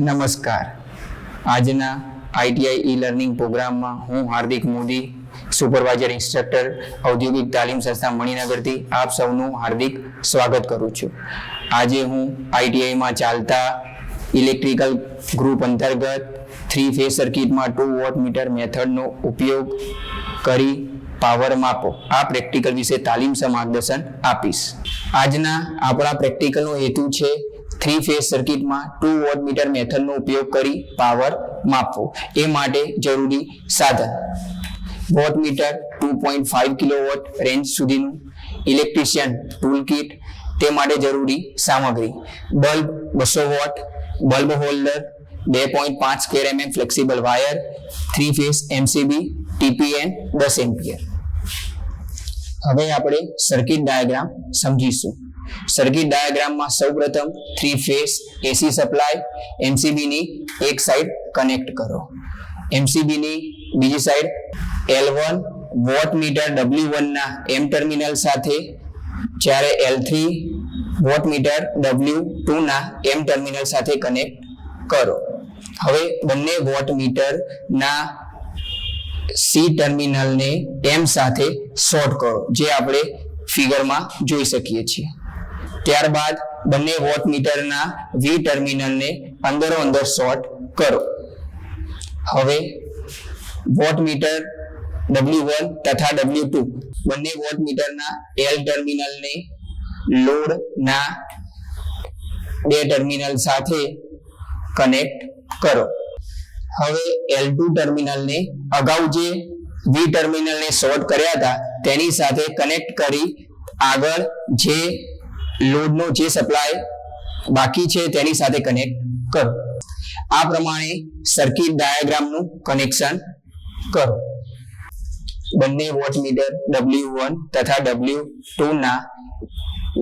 નમસ્કાર. આજના ITI e learning પ્રોગ્રામમાં હું હાર્દિક મોદી, સુપરવાઇઝર ઇન્સ્ટ્રક્ટર, ઔદ્યોગિક તાલીમ સંસ્થા મણિનગરથી આપ સૌનું હાર્દિક સ્વાગત કરું છું. આજે હું આઈટીઆઈમાં ચાલતા ઇલેક્ટ્રિકલ ગ્રુપ અંતર્ગત થ્રી ફેઝ સર્કિટમાં ટુ વોટ મીટર મેથડનો ઉપયોગ કરી પાવર માપો. આ પ્રેક્ટિકલ વિશે તાલીમ માર્ગદર્શન આપીશ. આજના આપણા પ્રેક્ટિકલનો હેતુ છે થ્રી ફેઝ સર્કિટમાં ટુ વોટ મીટર મેથડનો ઉપયોગ કરી પાવર માપવો. એ માટે જરૂરી સાધન. Watt meter two point five kilo watt range સુધીનું ઇલેક્ટ્રિશિયન ટૂલ કિટ તે માટે જરૂરી સામગ્રી. બલ્બ બસો વોટ બલ્બ હોલ્ડર બે પોઈન્ટ પાંચ square MM flexible wire three phase MCB TPN દસ એમ્પિયર. હવે આપણે સર્કિટ ડાયાગ્રામ સમજીશું. સર્કિટ ડાયાગ્રામમાં સૌપ્રથમ three phase AC supply MCB ની એક સાઈડ કનેક્ટ કરો. એમસીબી ની બીજી side L one watt meter W વનના M terminal સાથે, જ્યારે L three watt meter W ટુના M terminal સાથે કનેક્ટ કરો. હવે બંને વોટ મીટરના સી ટર્મિનલને એમ સાથે શોર્ટ કરો, જે આપણે ફિગરમાં જોઈ શકીએ છીએ. ત્યારબાદ બંને વોટ મીટરના વી ટર્મિનલને અંદરો અંદર શોર્ટ કરો. હવે વોટ મીટર ડબલ્યુ વન તથા ડબલ્યુ ટુ બંને વોટ મીટરના એલ ટર્મિનલને લોડના બે ટર્મિનલ સાથે કનેક્ટ કરો. હવે એલ ટુ ટર્મિનલને અગાઉ જે વી ટર્મિનલને શોર્ટ કર્યા હતા, તેની સાથે કનેક્ટ કરી આગળ જે લોડનો જે સપ્લાય બાકી છે તેની સાથે કનેક્ટ કરો. આ પ્રમાણે સર્કિટ ડાયાગ્રામનું કનેક્શન કરો. બંને વોટમીટર ડબલ્યુ વન તથા ડબલ્યુ ટુ ના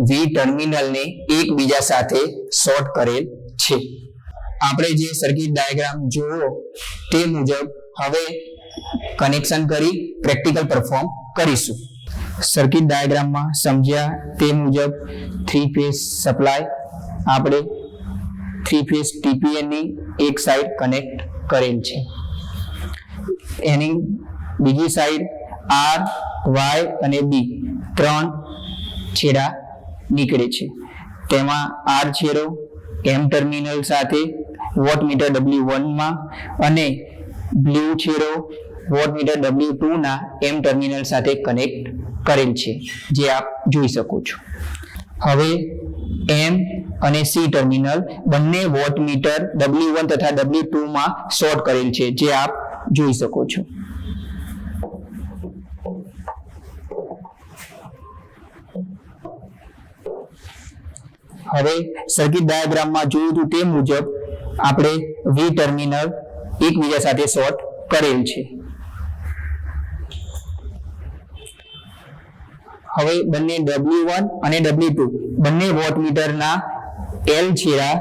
વી ટર્મિનલને એકબીજા સાથે શોર્ટ કરેલ છે. આપણે જે સર્કિટ ડાયાગ્રામ જોવો તે મુજબ હવે કનેક્શન કરી પ્રેક્ટિકલ પરફોર્મ કરીશું. સર્કિટ ડાયાગ્રામમાં સમજ્યા તે મુજબ થ્રી ફેઝ સપ્લાય આપણે થ્રી ફેઝ ટીપીએનની એક સાઈડ કનેક્ટ કરેલ છે. એની બીજી સાઈડ આર વાય અને બી ત્રણ છેડા નીકળે છે. તેમાં આર છેડો એમ ટર્મિનલ સાથે વોટ મીટર ડબલ્યુ વનમાં અને બ્લુ છેડો વોટ મીટર ડબલ્યુ ટુના એમ ટર્મિનલ સાથે કનેક્ટ કરેલ છે, જે આપ જોઈ શકો છો. હવે એમ અને સી ટર્મિનલ બંને વોટમીટર ડબલ્યુ વન તથા ડબલ્યુ ટુ માં શોર્ટ કરેલ છે, જે આપ જોઈ શકો છો. હવે સર્કિટ ડાયાગ્રામમાં જોયું હતું તે મુજબ આપણે વી ટર્મિનલ એકબીજા સાથે શોર્ટ કરેલ છે. હવે બંને W1 અને W2 બંને વોટમીટરના એલ છેડા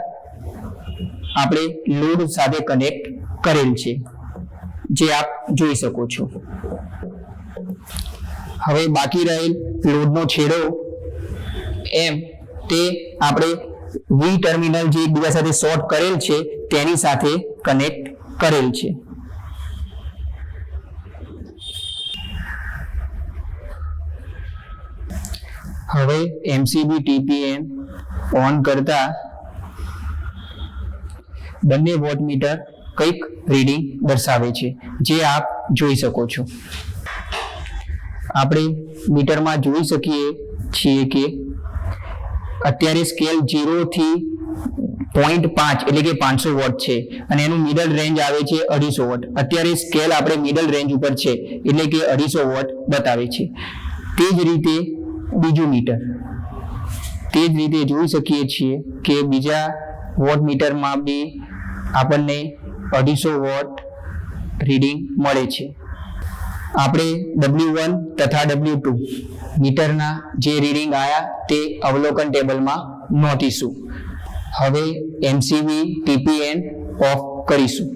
આપણે લોડ સાથે કનેક્ટ કરેલ છે, જે આપ જોઈ શકો છો. હવે બાકી રહેલ લોડનો છેડો એમ તે આપણે વી ટર્મિનલ જે એકબીજા સાથે શોર્ટ કરેલ છે, તેની સાથે કનેક્ટ કરેલ છે. હવે એમસીબી ટીપીએન ઓન કરતા બંને વોટમીટર કંઈક રીડિંગ દર્શાવે છે, જે આપ જોઈ શકો છો. આપણે મીટરમાં જોઈ શકીએ છીએ કે અત્યારે સ્કેલથી પોઈન્ટ પાંચ એટલે કે પાંચસો વોટ છે અને એનું મિડલ રેન્જ આવે છે અઢીસો વોટ. અત્યારે સ્કેલ આપણે મિડલ રેન્જ ઉપર છે એટલે કે અઢીસો વોટ બતાવે છે. તે જ રીતે બીજું મીટર તે જ રીતે જોઈ શકીએ છીએ કે બીજા વોટ મીટરમાં બી આપણને અઢીસો વોટ રીડિંગ મળે છે. આપણે ડબલ્યુ વન તથા ડબલ્યુ ટુ મીટરના જે રીડિંગ આવ્યા તે અવલોકન ટેબલમાં નોંધીશું. હવે એમસીવી ટીપીએન ઓફ કરીશું.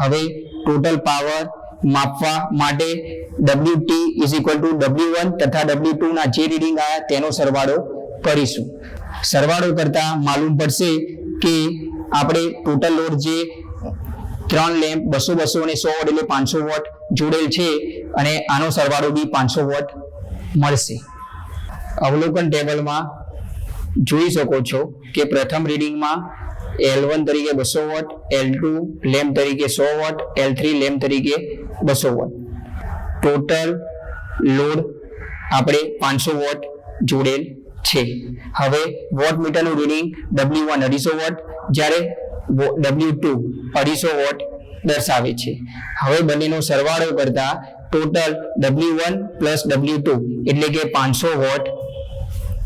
હવે ટોટલ પાવર માપવા માટે W T is equal to W one તથા ડબલ્યુ ટુ ના જે રીડિંગ આવ્યા તેનો સરવાળો કરીશું. સરવાળો કરતા માલુમ પડશે કે આપણે ટોટલ લોડ જે ત્રણ લેમ્પ બસો બસો અને સો વોટ એટલે પાંચસો વોટ જોડેલ છે અને આનો સરવાળો બી પાંચસો વોટ મળશે. અવલોકન ટેબલમાં જોઈ શકો છો કે પ્રથમ રીડિંગમાં એલ વન તરીકે બસો વોટ એલ ટુ લેમ્પ તરીકે સો વોટ એલ થ્રી લેમ્પ તરીકે બસો વોટ. ટોટલ લોડ આપણે પાંચસો વોટ જોડેલ છે. હવે વોટ મીટરનું રીડિંગ ડબલ્યુ વન અઢીસો વોટ, જ્યારે ડબલ્યુ ટુ અઢીસો વોટ દર્શાવે છે. હવે બંનેનો સરવાળો કરતા total W one plus W two એટલે કે પાંચસો વોટ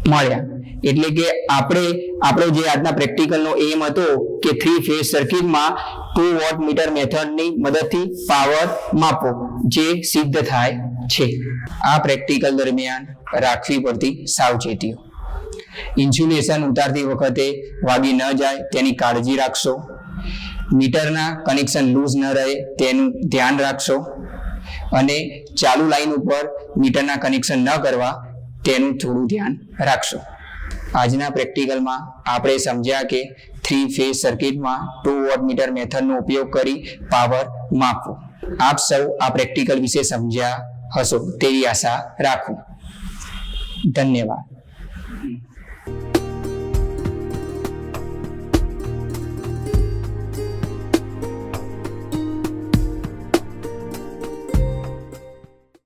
મળ્યા. એટલે કે આપણે, આપણો જે આજના પ્રેક્ટિકલનો એમ હતો કે થ્રી ફેઝ સર્કિટમાં ટુ વોટ મીટર મેથડની મદદથી પાવર માપો જે સિદ્ધ થાય છે. આ પ્રેક્ટિકલ દરમિયાન રાખવી પડતી સાવચેતીઓ. ઇન્સ્યુલેશન ઉતારતી વખતે વાગી ન જાય, તેની કાળજી રાખશો. મીટરના કનેક્શન લૂઝ ન રહે, તેનું ધ્યાન રાખશો. અને ચાલુ લાઈન ઉપર મીટરના કનેક્શન ન કરવા, તેનું થોડું ધ્યાન રાખશો. આજના પ્રેક્ટિકલમાં આપણે સમજ્યા કે થ્રી ફેઝ સર્કિટમાં ટુ વોટ મીટર મેથડનો ઉપયોગ કરી પાવર માપવો. આપ સૌ આ પ્રેક્ટિકલ વિશે સમજ્યા હશો તેવી આશા રાખું. ધન્યવાદ.